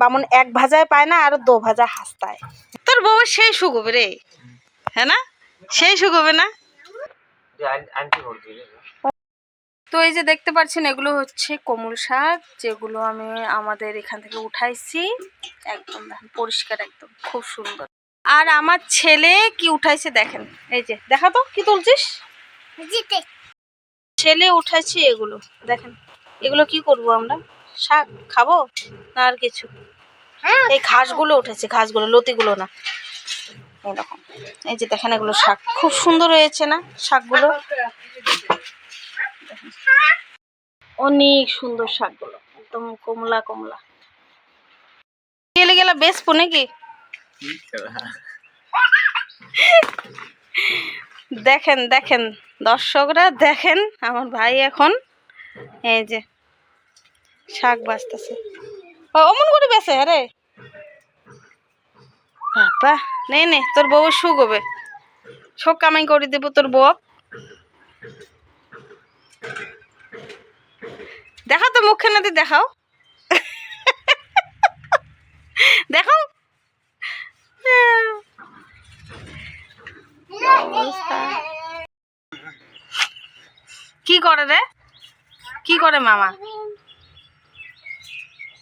বামন এক ভাজায় পায় না আর দো ভাজা হাসতায়। তোর বউ সেই শুকোবে রে। হ্যাঁ না? সেই শুকোবে না? তো এই যে দেখতে পাচ্ছেন এগুলো হচ্ছে কোমল শাক যেগুলো আমি আমাদের এখান থেকে উঠাইছি। একদম দেখেন পরিষ্কার একদম খুব সুন্দর। আর আমার ছেলে কি উঠাইছে দেখেন এই যে দেখা তো কি তুলছিস? ছেলে উঠাইছে এগুলো দেখেন এগুলো কি করব আমরা? শাক খাব? না আর কিছু। এই ঘাসগুলো উঠেছে ঘাসগুলো লতিগুলো না। এরকম। এই যে দেখেন এগুলো শাক। খুব সুন্দর হয়েছে না শাকগুলো? অনেক সুন্দর শাকগুলো। একদম কমলা কমলা। গেলে গেলা বেসবো নাকি? দেখেন দেখেন। দর্শকরা দেখেন আমার ভাই এখন। এই যে শাক বাঁচতেছে। অমন করে বেসে আরে। বাবা, নে নে, তোর বউ শুগবে সব কামাই করে দেবো তোর বউ। দেখাও তো মুখখানা দিয়ে দেখাও। দেখাও। কি করে রে? কি করে মামা?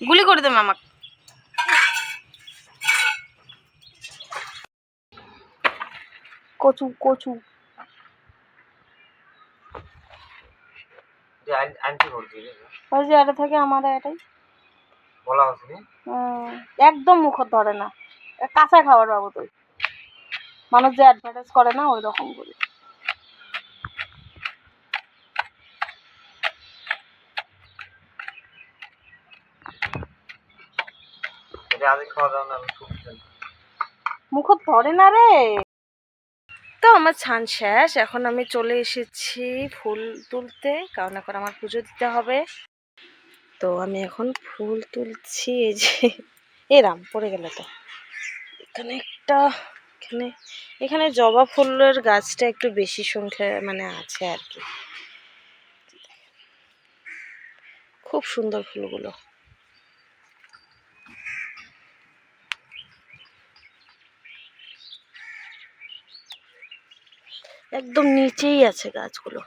গুলি করে দেবে আমাকে। কচু কচু। ওই যে এটা থেকে আমার এটাই। বলা একদম ধরে না। কাঁচা খাবার বাবু তুই। মানুষ যে অ্যাডভার্টাইজ করে না ওই রকম করি এটা আগে খাওয়া দাওয়া না খুব মুখত ধরে না রে। তো আমার ছান শেষ, এখন আমি চলে এসেছি ফুল তুলতে, কারণ এখন আমার পুজো দিতে হবে। তো আমি এখন ফুল তুলছি, এই যে এরাম পড়ে গেল তো। এখানে একটা, এখানে এখানে জবা ফুলের গাছটা একটু বেশি সংখ্যা মানে আছে আর কি। খুব সুন্দর ফুলগুলো। একদম নিচেই আছে গাছগুলো।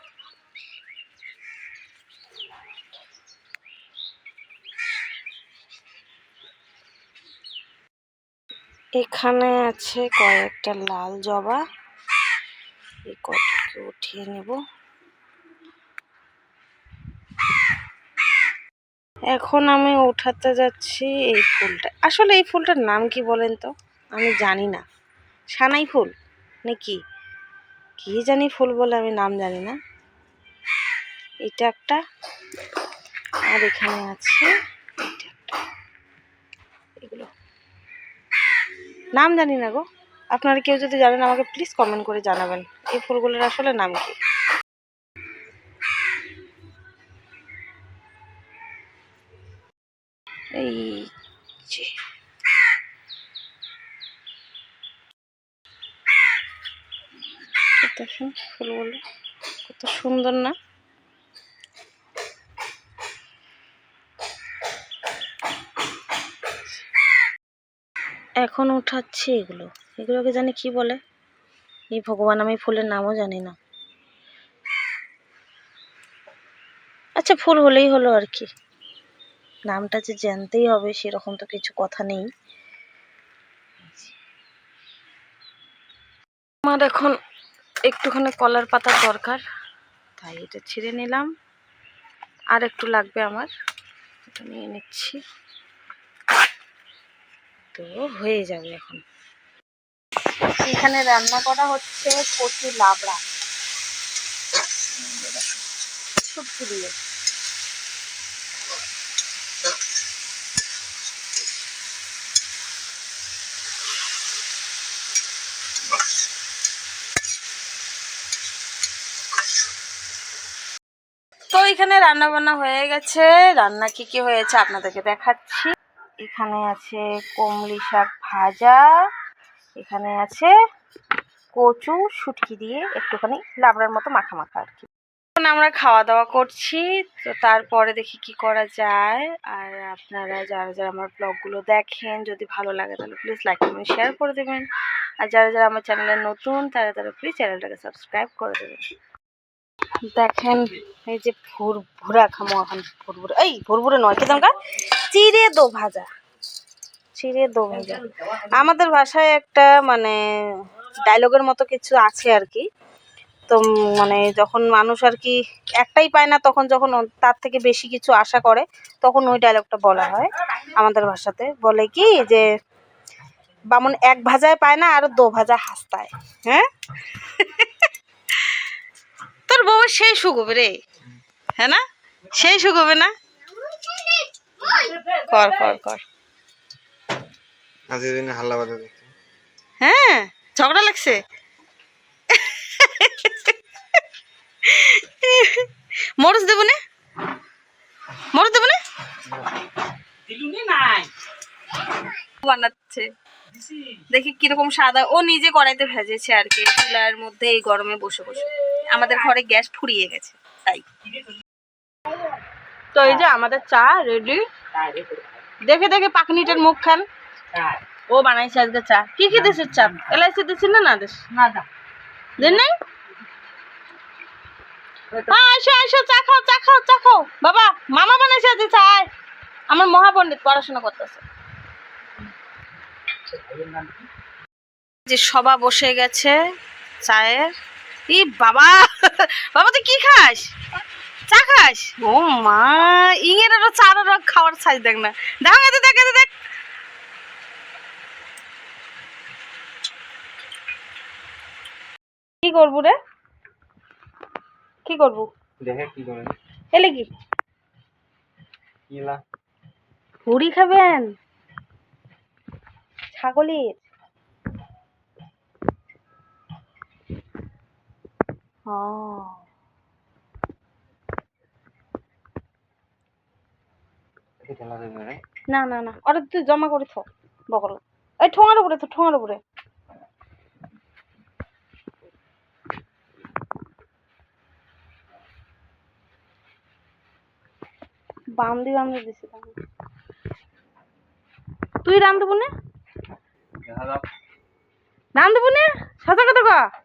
এখানে আছে কয়েকটা লাল জবা। এই কটাকে উঠিয়ে নেব। এখন আমি উঠাতে যাচ্ছি এই ফুলটা। আসলে এই ফুলটার নাম কি বলেন তো? আমি জানি না। সানাই ফুল নাকি? কি জানি ফুল বলে আমি নাম জানি না। এটা একটা। আর এখানে আছে, এটা এগুলো। নাম জানি না গো। আপনারা কেউ যদি জানেন আমাকে প্লিজ কমেন্ট করে জানাবেন। এই ফুলগুলোর আসলে নাম কি? এই যে তো দেখুন ফুলগুলো, কত সুন্দর না? এখন উঠাচ্ছি এগুলো। এগুলোকে জানি কি বলে? এই ভগবান আমি ফুলের নামও জানি না। আচ্ছা ফুল হলেই হলো আর কি। নামটা যে জানতেই হবে, সেরকম তো কিছু কথা নেই। আমার এখন একটুখানি কলার পাতা দরকার। তাই এটা ছিঁড়ে নিলাম। আর একটু লাগবে আমার। এটা নিয়ে নিচ্ছি। তো হয়ে যাবে এখন। এখানে রান্না করা হচ্ছে কচু লাবড়া। সবজি দিয়ে। এখানে রান্না বান্না হয়ে গেছে। রান্না কি কি হয়েছে আপনাদেরকে দেখাচ্ছি। এখানে আছে কমলি শাক ভাজা। এখানে আছে কচু শুটকি দিয়ে একটুখানি লাবড়ার মতো মাখা মাখা আর কি। আমরা খাওয়া দাওয়া করছি। তো তারপরে দেখি কি করা যায়। আর আপনারা যারা যারা আমার ব্লগগুলো দেখেন, যদি ভালো লাগে তাহলে প্লিজ লাইক কমেন্ট শেয়ার করে দেবেন। আর যারা যারা আমার চ্যানেলে নতুন, তারা তারা প্লিজ চ্যানেলটাকে সাবস্ক্রাইব করে দেবেন। দেখেন, এই যে ভুর, ভুরা খামো এখন ভুরভুরে এই ভুরভুরে নয় খেতাম কা চিড়ে দো ভাজা। চিড়ে দো ভাজা। আমাদের ভাষায় একটা মানে ডায়লগের মতো কিছু আছে আর কি। তো মানে যখন মানুষ আর কি একটাই পায় না, তখন যখন তার থেকে বেশি কিছু আশা করে, তখন ওই ডায়লগটা বলা হয় আমাদের ভাষাতে। বলে কি যে, বামন এক ভাজায় পায় না, আর দো ভাজা হাসতায়। হ্যাঁ? তোর বউ সেই সুগবে রে। হ্যাঁ না? সেই সুগবে না? কর কর কর। আজ এই দিনে হাল্লা বাজে হ্যাঁ? ঝগড়া লাগছে? মরচ দেবো না? মরচ দেবো না? বানাচ্ছে। দেখি কীরকম সাদা ও নিজে কড়াইতে ভেজেছে আর কি। চুলার মধ্যে এই গরমে বসে বসে। আমাদের ঘরে গ্যাস ফুরিয়ে গেছে তাই। তো এই যে আমাদের চা রেডি। দেখে দেখে পাকনিটার মুখ খান। ও বানাইছে আজকে চা। কি কি দেশের চা? এলাইসি দিছিস না না দেশ না দেন নাই? আসো আসো চা খাও চা খাও চা খাও। বাবা মামা বানাইছে আজকে চা। আমার মহাপণ্ডিত পড়াশোনা করতেছে। যে সবা বসে গেছে চায়ের। ই বাবা বাবা তুই কি খাস? চা খাস? ও মা ইঙের আরও চার আরও খাওয়ার সাইজ দেখ না। দেখ দেখ এতে দেখ। কি করব রে? কি করব? দেখে কি করে। এলে কি? কিলা মুড়ি খাবেন? ছাগলের? রে? না না না ওটা তুই জমা করে থো বকল এই ঠোঙার উপরে তো ঠোঙার উপরে। বান্দি বান্দি দিছি। তুই রান দেবো না দেখা যাক রান দেবো না সাথে কথা কয়া কয়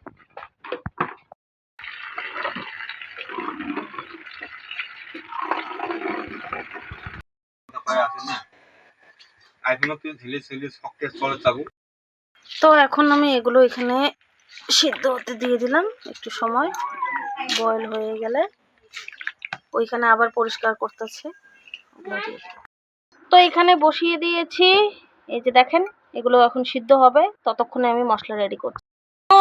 আছে না আইফোন তুই ঝিলে ঝিলে শক্তি চলে যাব তো এখন আমি এগুলো এখানে সিদ্ধ হতে দিয়ে দিলাম, একটু সময়। বয়েল হয়ে গেলে ওইখানে আবার পরিষ্কার করতেছে। তো এখানে বসিয়ে দিয়েছি। এই যে দেখেন, এগুলো এখন সিদ্ধ হবে। ততক্ষণে আমি মশলা রেডি করছি। তো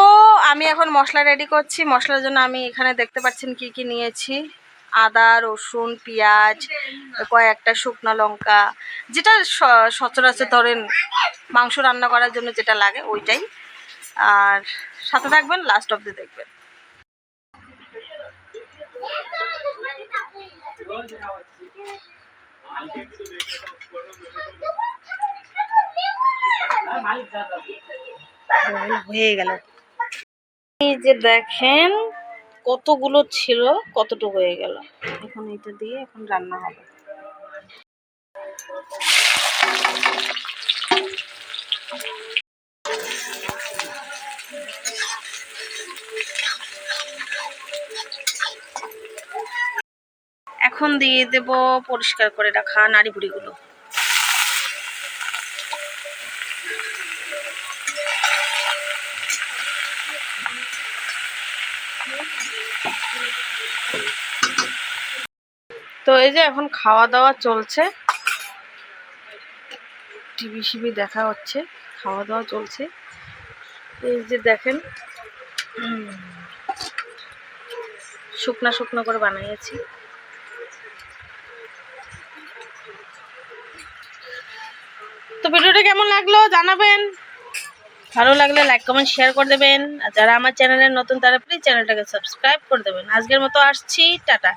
আমি এখন মশলা রেডি করছি। মশলার জন্য আমি এখানে দেখতে পাচ্ছেন কি কি নিয়েছি। আদা, রসুন, পেঁয়াজ, কয়েকটা শুকনো লঙ্কা, যেটা সচরাচর ধরেন মাংস রান্না করার জন্য যেটা লাগে ওইটাই। আর সাথে থাকবেন লাস্ট অব্দি দেখবেন। হয়ে গেল। যে দেখেন কতগুলো ছিল, কতটুকু হয়ে গেল? এখন এটা দিয়ে এখন রান্না হবে। এখন দিয়ে দেব পরিষ্কার করে রাখা নাড়ি বুড়িগুলো তো এই যে এখন খাওয়া দাওয়া চলছে। টিভি সিভি দেখা হচ্ছে, খাওয়া দাওয়া চলছে। এই যে দেখেন শুকনা শুকনো করে বানিয়েছি। তো ভিডিওটা কেমন লাগল জানাবেন? ভালো লাগলে লাইক কমেন্ট শেয়ার করে দেবেন। আর যারা আমার চ্যানেলে নতুন, তারা প্লিজ চ্যানেলটাকে সাবস্ক্রাইব করে দেবেন। আজকের মতো আসছি, টাটা।